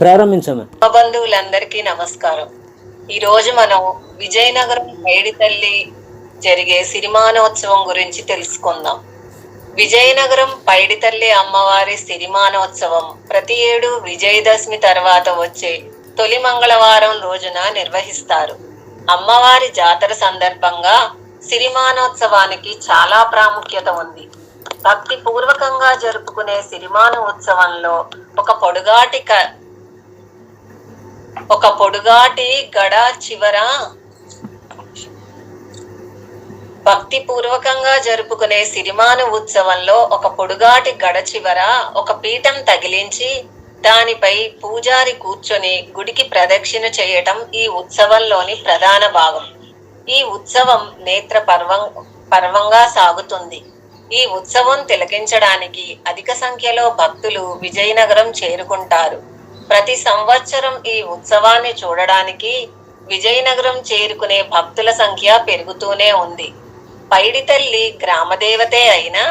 ప్రారంభించమే బంధువులందరికీ నమస్కారం. ఈ రోజు మనం విజయనగరం పైడి తల్లి జరిగే సిరిమానోత్సవం గురించి తెలుసుకుందాం. విజయనగరం పైడి తల్లి అమ్మవారి సిరిమానోత్సవం ప్రతి ఏడు విజయదశమి తర్వాత వచ్చే తొలి మంగళవారం రోజున నిర్వహిస్తారు. అమ్మవారి జాతర సందర్భంగా సిరిమానోత్సవానికి చాలా ప్రాముఖ్యత ఉంది. భక్తి పూర్వకంగా జరుపుకునే సిరిమాన ఉత్సవంలో ఒక పొడుగాటి ఒక పొడుగాటి గడ చివర భక్తి పూర్వకంగా జరుపుకునే సిరిమాను ఉత్సవంలో ఒక పొడుగాటి గడ చివర ఒక పీఠం తగిలించి దానిపై పూజారి కూర్చొని గుడికి ప్రదక్షిణ చేయటం ఈ ఉత్సవంలోని ప్రధాన భాగం. ఈ ఉత్సవం నేత్ర పర్వం పర్వంగా సాగుతుంది. ఈ ఉత్సవం తిలకించడానికి అధిక సంఖ్యలో భక్తులు విజయనగరం చేరుకుంటారు. ప్రతి సంవత్సరం ఈ ఉత్సవాన్ని చూడడానికి విజయనగరం చేరుకునే భక్తుల సంఖ్య పెరుగుతూనే ఉంది. పైడి తల్లి గ్రామదేవతే అయినా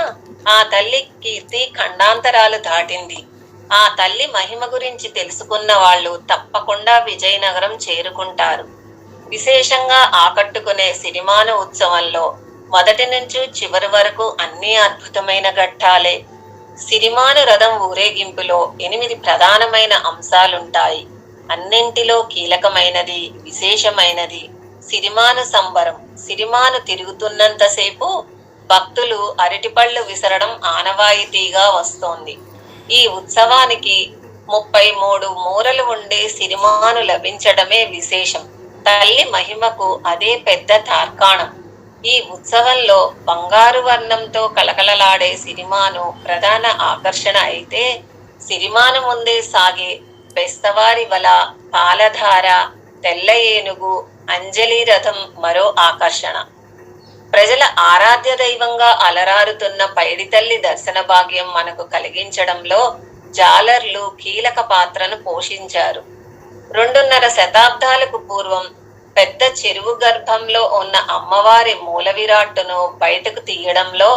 ఆ తల్లి కీర్తి ఖండాంతరాలు దాటింది. ఆ తల్లి మహిమ గురించి తెలుసుకున్న వాళ్ళు తప్పకుండా విజయనగరం చేరుకుంటారు. విశేషంగా ఆకట్టుకునే సినిమాను ఉత్సవంలో మొదటి నుంచి చివరి వరకు అన్ని అద్భుతమైన ఘట్టాలే సిరిమాను రథం ఊరేగింపులో ఎనిమిది ప్రధానమైన అంశాలుంటాయి. అన్నింటిలో కీలకమైనది విశేషమైనది సిరిమాను సంబరం. సిరిమాను తిరుగుతున్నంతసేపు భక్తులు అరటిపళ్ళు విసరడం ఆనవాయితీగా వస్తోంది. ఈ ఉత్సవానికి ముప్పై మూడు మూరలు ఉండే సిరిమాను లభించడమే విశేషం. తల్లి మహిమకు అదే పెద్ద తార్కాణం. ఈ ఉత్సవంలో బంగారు వర్ణంతో కలకలలాడే సిరిమాను ప్రధాన ఆకర్షణ అయితే సిరిమాను ముందే సాగే బెస్తవారి వల పాలధార తెల్ల ఏనుగు అంజలి రథం మరో ఆకర్షణ. ప్రజల ఆరాధ్య దైవంగా అలరారుతున్న పైడితల్లి దర్శన భాగ్యం మనకు కలిగించడంలో జాలర్లు కీలక పాత్రను పోషించారు. రెండున్నర శతాబ్దాలకు పూర్వం పెద్ద చెరువు గర్భంలో ఉన్న అమ్మవారి మూల విరాట్టును బయటకు తీయడంలో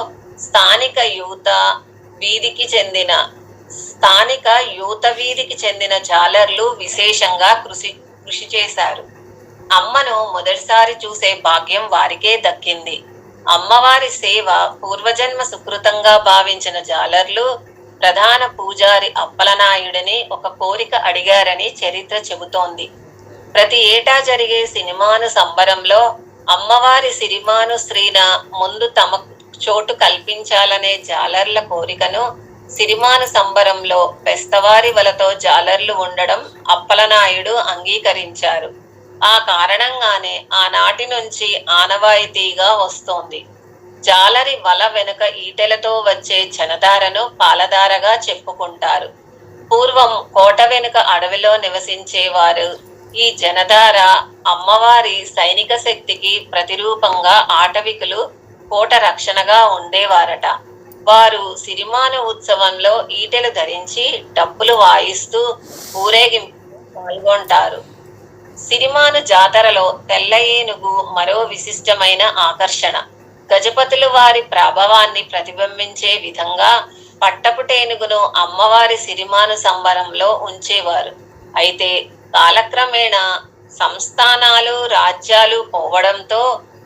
స్థానిక యూత వీధికి చెందిన స్థానిక యూత వీధికి చెందిన జాలర్లు విశేషంగా కృషి కృషి చేశారు. అమ్మను మొదటిసారి చూసే భాగ్యం వారికే దక్కింది. అమ్మవారి సేవ పూర్వజన్మ సుకృతంగా భావించిన జాలర్లు ప్రధాన పూజారి అప్పలనాయుడిని ఒక కోరిక అడిగారని చరిత్ర చెబుతోంది. ప్రతి ఏటా జరిగే సినిమాను సంబరంలో అమ్మవారి సిరిమాను శ్రీన ముందు తమ చోటు కల్పించాలనే జాలర్ల కోరికను సిరిమాను సంబరంలో పెస్తవారి వలతో జాలర్లు ఉండడం అప్పలనాయుడు అంగీకరించారు. ఆ కారణంగానే ఆనాటి నుంచి ఆనవాయితీగా వస్తోంది. జాలరి వల వెనుక ఈటెలతో వచ్చే జనధారను పాలధారగా చెప్పుకుంటారు. పూర్వం కోట వెనుక అడవిలో నివసించేవారు ఈ జనధార అమ్మవారి సైనిక శక్తికి ప్రతిరూపంగా ఆటవికులు కోట రక్షణగా ఉండేవారట. వారు సిరిమాను ఉత్సవంలో ఈటెలు ధరించి డప్పులు వాయిస్తూ ఊరేగింపు పాల్గొంటారు. సిరిమాను జాతరలో తెల్ల ఏనుగు మరో విశిష్టమైన ఆకర్షణ. గజపతులు వారి ప్రభావాన్ని ప్రతిబింబించే విధంగా పట్టపుటేనుగును అమ్మవారి సిరిమాను సంబరంలో ఉంచేవారు. అయితే కాలక్రమేణా సంస్థానాలు రాజ్యాలు పోవడంతో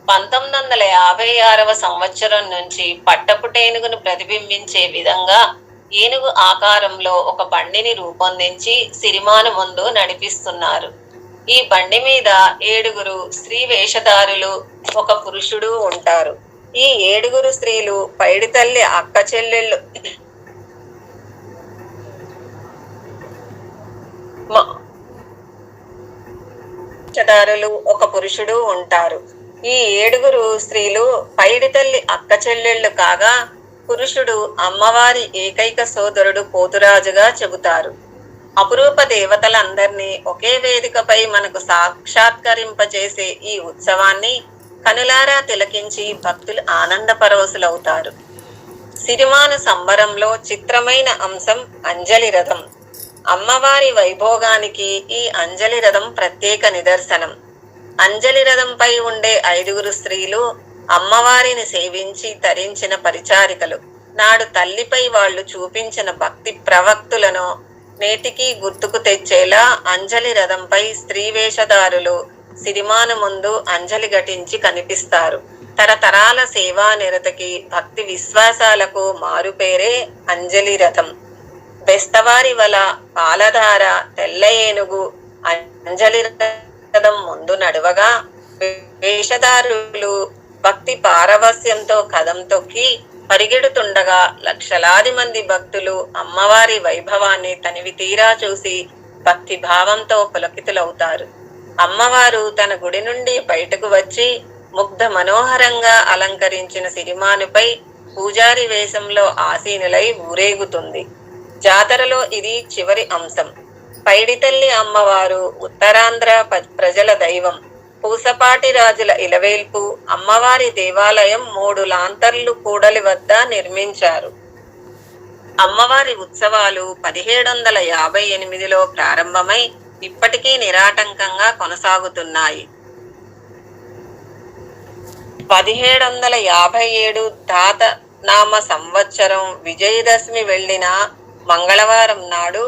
పంతొమ్మిది వందల యాభై ఆరవ సంవత్సరం నుంచి పట్టపుటేనుగును ప్రతిబింబించే విధంగా ఏనుగు ఆకారంలో ఒక బండిని రూపొందించి సిరిమాను ముందు నడిపిస్తున్నారు. ఈ బండి మీద ఏడుగురు స్త్రీ వేషధారులు ఒక పురుషుడు ఉంటారు. ఈ ఏడుగురు స్త్రీలు పైడి తల్లి అక్క చెల్లెళ్ళు. వేషధారులు ఒక పురుషుడు ఉంటారు. ఈ ఏడుగురు స్త్రీలు పైడి తల్లి అక్క చెల్లెళ్ళు కాగా పురుషుడు అమ్మవారి ఏకైక సోదరుడు పోతురాజుగా చెబుతారు. అపురూప దేవతలందరినీ ఒకే వేదికపై మనకు సాక్షాత్కరింపజేసే ఈ ఉత్సవాన్ని కనులారా తిలకించి భక్తులు ఆనంద పరవశులవుతారు. సిరిమాను సంబరంలో చిత్రమైన అంశం అంజలి రథం. అమ్మవారి వైభోగానికి ఈ అంజలి రథం ప్రత్యేక నిదర్శనం. అంజలి రథంపై ఉండే ఐదుగురు స్త్రీలు అమ్మవారిని సేవించి తరించిన పరిచారికలు. నాడు తల్లిపై వాళ్ళు చూపించిన భక్తి ప్రవక్తులను నేటికి గుర్తుకు తెచ్చేలా అంజలి రథంపై స్త్రీ వేషధారులు సిరిమాను ముందు అంజలి ఘటించి కనిపిస్తారు. తరతరాల సేవా నిరతకి భక్తి విశ్వాసాలకు మారుపేరే అంజలి రథం. బెస్తవారి వల పాలధార తెల్ల ఏనుగు అంజలి రథం ముందు నడువగా వేషధారులు భక్తి పారవస్యంతో కదం తొక్కి పరిగెడుతుండగా లక్షలాది మంది భక్తులు అమ్మవారి వైభవాన్ని తనివి తీరా చూసి భక్తి భావంతో పులకితులవుతారు. అమ్మవారు తన గుడి నుండి బయటకు వచ్చి ముగ్ధ మనోహరంగా అలంకరించిన సిరిమానుపై పూజారి వేషంలో ఆసీనులై ఊరేగుతుంది. జాతరలో ఇది చివరి అంశం. పైడితల్లి అమ్మవారు ఉత్తరాంధ్ర ప్రజల దైవం. పూసపాటి రాజుల ఇలవేల్పు అమ్మవారి దేవాలయం మూడు లాంతర్లు కూడలి వద్ద నిర్మించారు. అమ్మవారి ఉత్సవాలు పదిహేడు వందల యాభై ఎనిమిదిలో ప్రారంభమై ఇప్పటికీ నిరాటంకంగా కొనసాగుతున్నాయి. పదిహేడు వందల యాభై ఏడు తాత నామ సంవత్సరం విజయదశమి వెళ్ళిన మంగళవారం నాడు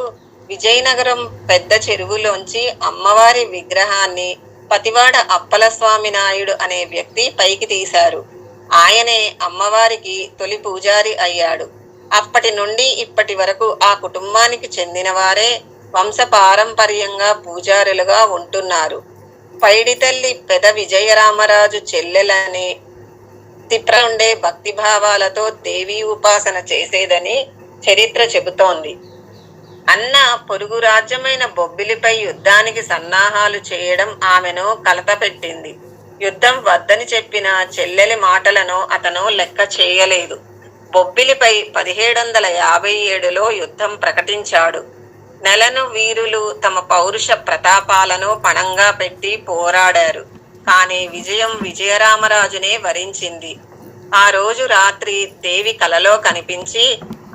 విజయనగరం పెద్ద చెరువులోంచి అమ్మవారి విగ్రహాన్ని పతివాడ అప్పలస్వామి నాయుడు అనే వ్యక్తి పైకి తీశారు. ఆయనే అమ్మవారికి తొలి పూజారి అయ్యాడు. అప్పటి నుండి ఇప్పటి వరకు ఆ కుటుంబానికి చెందిన వారే వంశపారంపర్యంగా పూజారులుగా ఉంటున్నారు. పైడితల్లి పెద విజయరామరాజు చెల్లెలని తిప్ర ఉండే భక్తిభావాలతో దేవీ ఉపాసన చేసేదని చరిత్ర చెబుతోంది. అన్న పొరుగు రాజ్యమైన బొబ్బిలిపై యుద్ధానికి సన్నాహాలు చేయడం ఆమెను కలతపెట్టింది యుద్ధం వద్దని చెప్పిన చెల్లెలి మాటలను అతను లెక్క చేయలేదు. బొబ్బిలిపై పదిహేడు వందల యాభై ఏడులో యుద్ధం ప్రకటించాడు. నెలను వీరులు తమ పౌరుష ప్రతాపాలను పణంగా పెట్టి పోరాడారు. కానీ విజయం విజయరామరాజునే వరించింది. ఆ రోజు రాత్రి దేవి కలలో కనిపించి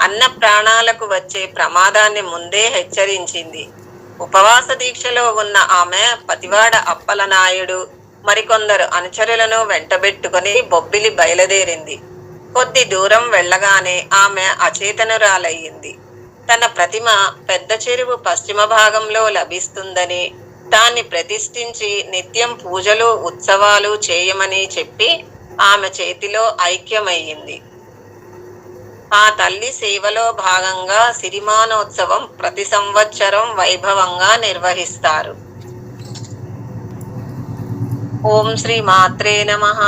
అన్న ప్రాణాలకు వచ్చే ప్రమాదాన్ని ముందే హెచ్చరించింది. ఉపవాస దీక్షలో ఉన్న ఆమె పతివాడ అప్పలనాయుడు మరికొందరు అనుచరులను వెంటబెట్టుకుని బొబ్బిలి బయలుదేరింది. కొద్ది దూరం వెళ్ళగానే ఆమె అచేతనురాలయ్యింది. తన ప్రతిమ పెద్ద చెరువు పశ్చిమ భాగంలో లభిస్తుందని దాన్ని ప్రతిష్ఠించి నిత్యం పూజలు ఉత్సవాలు చేయమని చెప్పి ఆమె చేతిలో ఐక్యమయ్యింది. ఆ తల్లి సేవలో భాగంగా సిరిమానోత్సవం ప్రతి సంవత్సరం వైభవంగా నిర్వహిస్తారు. ఓం శ్రీ మాత్రే నమః.